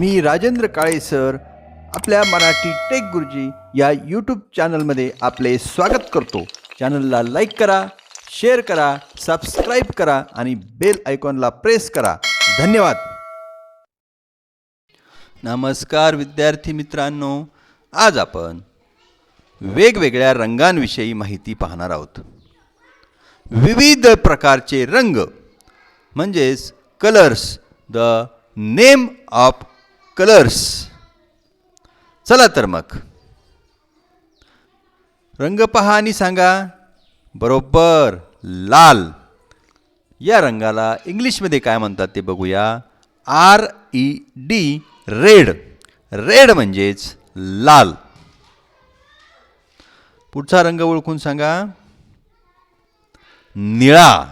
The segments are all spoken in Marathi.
मी राजेंद्र काळे सर. आपल्या मराठी टेक गुरुजी या यूट्यूब चॅनलमध्ये आपले स्वागत करतो. चॅनलला लाईक करा शेअर करा सबस्क्राईब करा आणि बेल आयकॉनला प्रेस करा. धन्यवाद. नमस्कार विद्यार्थी मित्रांनो. आज आपण वेगवेगळ्या रंगांविषयी माहिती पाहणार आहोत. विविध प्रकारचे रंग म्हणजेच colours the name of colours. चला तर मग. रंग पहा आणि सांगा बरोबर लाल. या रंगाला इंग्लिशमध्ये काय म्हणतात ते बघूया. R E D red. Red म्हणजेच लाल. पुढचा रंग ओळखून सांगा. निळा.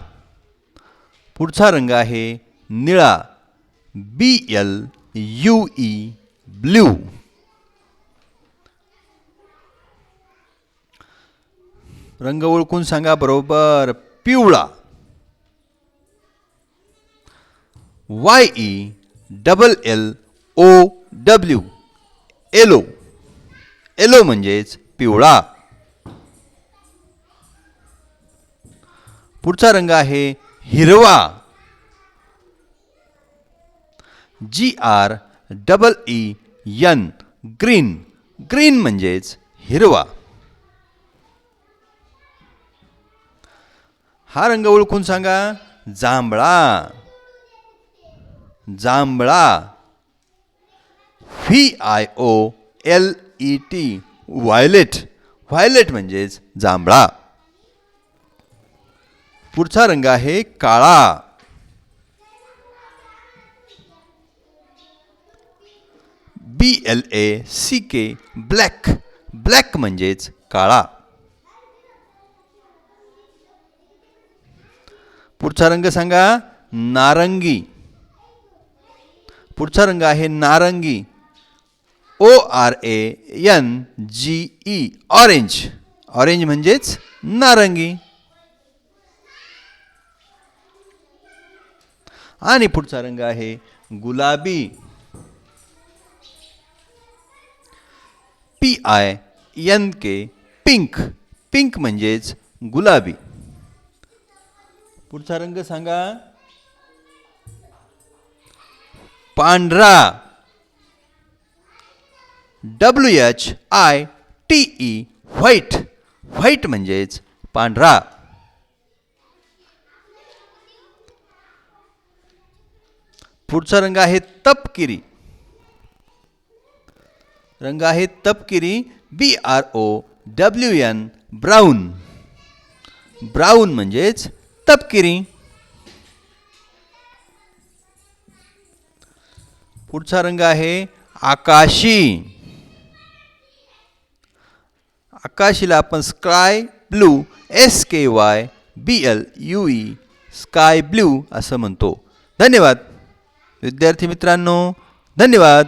पुढचा रंग आहे निळा. बी एल ई ब्ल्यू रंग ओळखून सांगा बरोबर. पिवळा. Y E double L O W yellow yellow म्हणजेच पिवळा. पुढचा रंग आहे हिरवा. G R double E N green green म्हणजेच हिरवा. हा रंग ओळखून सांगा जांभळा. जांभळा. V I O L E T violet violet म्हणजेच जांभळा. पुढचा रंग आहे काळा. B L A C K black black म्हणजेच काळा. पुढचा रंग सांगा नारंगी. पुढचा रंग आहे नारंगी. O R A N G E orange orange म्हणजेच नारंगी. आणि पुढचा रंग आहे गुलाबी. P I N K pink pink म्हणजेच गुलाबी. पुढचा रंग सांगा. पांढरा. W H I T E white white म्हणजेच पांढरा. पुढचा रंग आहे तपकिरी. रंग आहे तपकिरी B R O W N brown brown म्हणजेच तपकिरी. पुढचा रंग आहे आकाशी. आकाशीला आपण sky blue S K Y B L U E sky blue असं म्हणतो. धन्यवाद. विद्यार्थी मित्रांनो धन्यवाद.